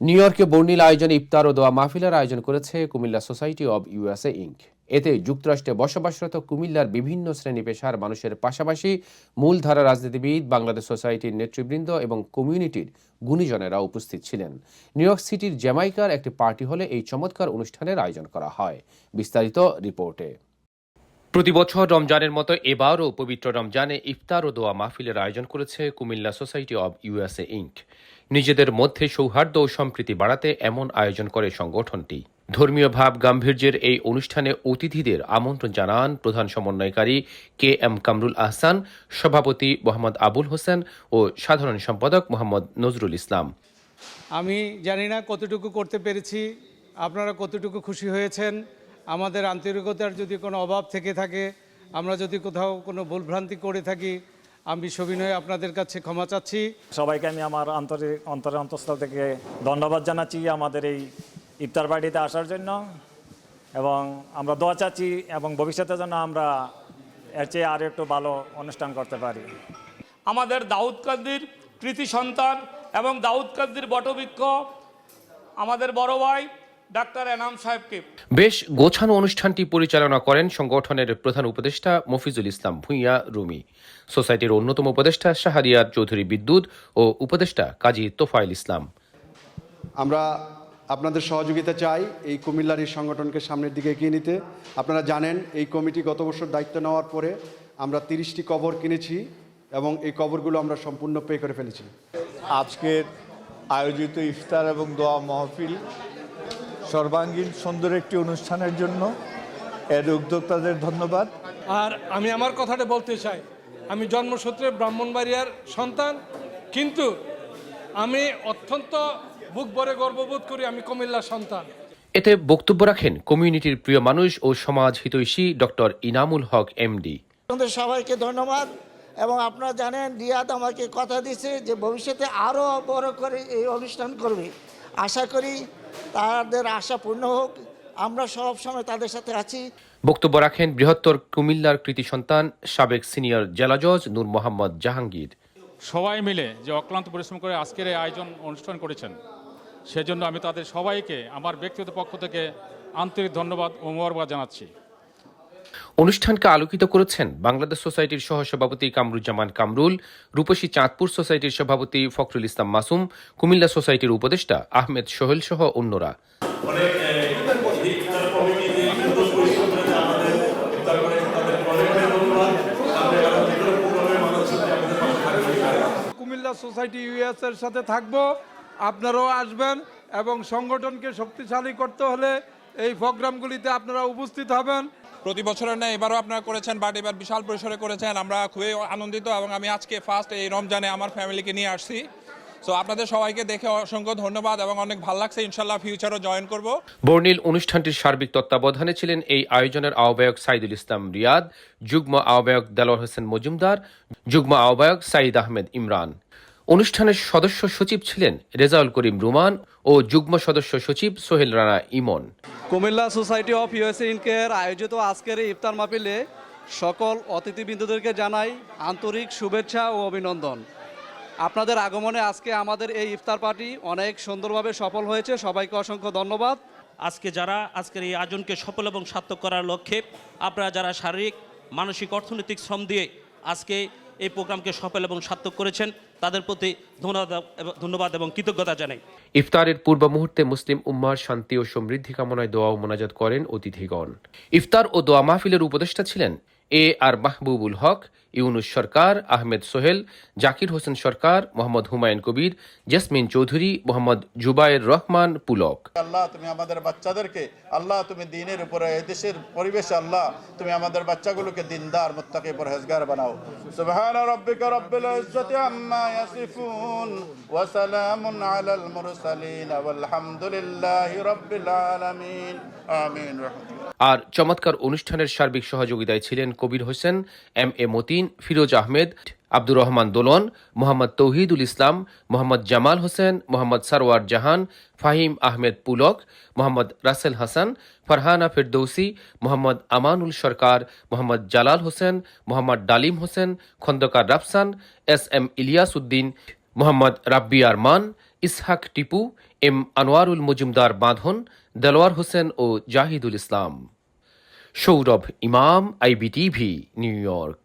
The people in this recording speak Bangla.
নিউ ইয়র্কে বর্ণিল আয়োজনে ইফতার ও দোয়া মাহফিলের আয়োজন করেছে Comilla society of USA Inc এতে যুক্তরাষ্ট্রে বসবাসরত কুমিল্লার বিভিন্ন শ্রেণি পেশার মানুষের পাশাপাশি মূলধারা রাজনীতিবিদ, বাংলাদেশ সোসাইটির নেতৃবৃন্দ এবং কমিউনিটির গুণীজনেরা উপস্থিত ছিলেন। নিউ ইয়র্ক সিটির জ্যামাইকার একটি পার্টি হলে এই চমৎকার অনুষ্ঠানের আয়োজন করা হয়। বিস্তারিত রিপোর্টে। প্রতি বছর রমজানের মতো এবারও পবিত্র রমজানে ইফতার ও দোয়া মাহফিলের আয়োজন করেছে Comilla society of USA Inc নিজেদের মধ্যে সৌহার্দ্য ও সম্প্রীতি বাড়াতে এমন আয়োজন করে সংগঠনটি। ধর্মীয় ভাব গাম্ভীর্যের এই অনুষ্ঠানে অতিথিদের আমন্ত্রণ জানান প্রধান সমন্বয়কারী কে এম কামরুল আহসান, সভাপতি মোহাম্মদ আবুল হোসেন ও সাধারণ সম্পাদক মোহাম্মদ নজরুল ইসলাম। আমি জানি না কতটুকু করতে পেরেছি, আপনারা কতটুকু খুশি হয়েছেন আমাদের আন্তরিকতার যদি কোনো অভাব থেকে থাকে আমরা যদি কোথাও কোনো ভুলভ্রান্তি করে থাকি আমি সবিনয়ে আপনাদের কাছে ক্ষমা চাচ্ছি। সবাইকে আমি আমার আন্তরিক অন্তরের অন্তঃস্থল থেকে ধন্যবাদ জানাচ্ছি আমাদের এই ইফতার পার্টিতে আসার জন্য। এবং আমরা দোয়া চাচ্ছি এবং ভবিষ্যতে যেন আমরা এর চেয়ে আরও একটু ভালো অনুষ্ঠান করতে পারি। আমাদের দাউদ কান্দির কৃতি সন্তান এবং দাউদ কান্দির বটবৃক্ষ আমাদের বড় ভাই ডাক্তার এনাম সাহেবকে। বেশ গোছানো অনুষ্ঠানটি পরিচালনা করেন সংগঠনের প্রধান উপদেষ্টা মফিজুল ইসলাম ভূঁইয়া রুমি। সোসাইটির অন্যতম উপদেষ্টা শাহরিয়ার চৌধুরী বিদ্যুৎ ও উপদেষ্টা কাজী তোফাইল ইসলাম। আমরা আপনাদের সহযোগিতা চাই এই কুমিল্লার এই সংগঠনকে সামনের দিকে এগিয়ে নিতে। আপনারা জানেন এই কমিটি গত বছর দায়িত্ব নেওয়ার পরে আমরা তিরিশটি কবর কিনেছি এবং এই কবরগুলো আমরা সম্পূর্ণ পে করে ফেলেছি। আজকের আয়োজিত ইফতার এবং দোয়া মাহফিল সর্বাঙ্গীন সুন্দর একটি অনুষ্ঠানের জন্য এর উদ্যোক্তাদের ধন্যবাদ। আর আমি আমার কথাটা বলতে চাই। আমি জন্মসূত্রে ব্রাহ্মণবাড়িয়ার সন্তান কিন্তু আমি অত্যন্ত বুক ভরে গর্ববোধ করি আমি কুমিল্লার সন্তান। এতে বক্তব্য রাখেন কমিউনিটির প্রিয় মানুষ ও সমাজ হিতৈষী ডক্টর ইনামুল হক এমডি। আপনাদের সবাইকে ধন্যবাদ এবং আপনারা জানেন রিয়াদ আমাকে কথা দিয়েছে যে ভবিষ্যতে আরও বড় করে এই অনুষ্ঠান করবে। আশা করি তাদের আশা পূর্ণ হোক আমরা সব সময় তাদের সাথে আছি। বক্তব্য রাখেন বৃহত্তর কুমিল্লার কৃতি সন্তান সাবেক সিনিয়র জেলা জজ নূর মোহাম্মদ জাহাঙ্গীর। সবাই মিলে যে অক্লান্ত পরিশ্রম করে আজকের এই আয়োজন অনুষ্ঠান করেছেন সেজন্য আমি তাদের সবাইকে আমার ব্যক্তিগত পক্ষ থেকে আন্তরিক ধন্যবাদ ও মোবারকবাদ জানাচ্ছি। অনুষ্ঠানকে আলোকিত করেছেন বাংলাদেশ সোসাইটির সহসভাপতি কামরুজ্জামান কামরুল, রূপসী চাঁদপুর সোসাইটির সভাপতি ফখরুল ইসলাম মাসুম, কুমিল্লা সোসাইটির উপদেষ্টা আহমেদ সোহেল সহ অন্যরা। কুমিল্লা সোসাইটি ইউএস এর সাথে থাকব, আপনারাও আসবেন এবং সংগঠনকে শক্তিশালী করতে হলে এই প্রোগ্রামগুলিতে আপনারা উপস্থিত হবেন। প্রতি বছরের ন্যায় এবারও আপনারা করেছেন বাট এবার বিশাল পরিসরে করেছেন। আমরা খুবই আনন্দিত এবং আমি আজকে ফার্স্ট এই রমজানে আমার ফ্যামিলিকে নিয়ে আসছি। সো আপনাদের সবাইকে দেখে অসংখ্য ধন্যবাদ এবং অনেক ভালো লাগছে। ইনশাল্লাহ ফিউচারও জয়েন করব। বর্ণিল অনুষ্ঠানটির সার্বিক তত্ত্বাবধানে ছিলেন এই আয়োজনের আহ্বায়ক সাইদুল ইসলাম রিয়াদ, যুগ্ম আহ্বায়ক দেলোয়ার হোসেন মজুমদার, যুগ্ম আহ্বায়ক সাইদ আহমেদ ইমরান। অনুষ্ঠানের সদস্য সচিব ছিলেন রেজাউল করিম রুমান ও যুগ্ম সদস্য সচিব Sohel Rana Emon. Comilla society of USA ইনকের আয়োজিত আজকের এই ইফতার মাহফিলে সকল অতিথিবৃন্দদেরকে জানাই আন্তরিক শুভেচ্ছা ও অভিনন্দন। আপনাদের আগমনে আজকে আমাদের এই ইফতার পার্টি অনেক সুন্দরভাবে সফল হয়েছে। সবাইকে অসংখ্য ধন্যবাদ। আজকে যারা আজকের এই আয়োজনকে সফল এবং সার্থক করার লক্ষ্যে আপনারা যারা শারীরিক মানসিক অর্থনৈতিক শ্রম দিয়ে আজকে এই প্রোগ্রামকে সফল এবং সার্থক করেছেন। তাদের প্রতি ধন্যবাদ ধন্যবাদ এবং কৃতজ্ঞতা জানাই। ইফতারের পূর্ব মুহূর্তে মুসলিম উম্মার শান্তি ও সমৃদ্ধি কামনায় দোয়া ও মোনাজাত করেন অতিথিগণ। ইফতার ও দোয়া মাহফিলের উপদেষ্টা ছিলেন এ আর মাহবুবুল হক, ইউনুস সরকার, আহমেদ সোহেল, জাকির হোসেন সরকার, মোহাম্মদ হুমায়ুন কবির, জেসমিন চৌধুরী, মোহাম্মদ জুবায়ের রহমান পুলক। আল্লাহ, তুমি আমাদের বাচ্চাদেরকে, আল্লাহ, তুমি দিনের উপরে দেশের পরিবেশে আল্লাহ, তুমি আমাদের বাচ্চাগুলোকে দিনদার, মুত্তাকি, পরহেজগার বানাও। সুবহান রাব্বিকা রাব্বিল ইজ্জাতি আম্মা ইয়াসিফুন, ওয়া সালামুন আলাল মুরসালিন, ওয়ালহামদুলিল্লাহি রাব্বিল আলামিন। আমিন আর চমৎকার অনুষ্ঠানের সার্বিক সহযোগিতায় ছিলেন Kabir Hossain, M A Matin, Firoz Ahmed, Abdur Rahman Dolon, Mohammad Tauhidul Islam, Mohammad Jamal Hossain, Mohammad Sarwar Jahan, Fahim Ahmed Pulak, Mohammad Rasel Hasan, Farhana Ferdousi, Mohammad Amanul Sarkar, Mohammad Jalal Hossain, Mohammad Dalim Hossain, Khandakar Rafsan, S M Ilias Uddin, Mohammad Rabbi Arman, Ishaq Tipu M Anwarul Majumder Badhon Delwar Hossain ও জাহিদুল ইসলাম। সৌরভ ইমাম আইবিটিভি নিউ ইয়র্ক।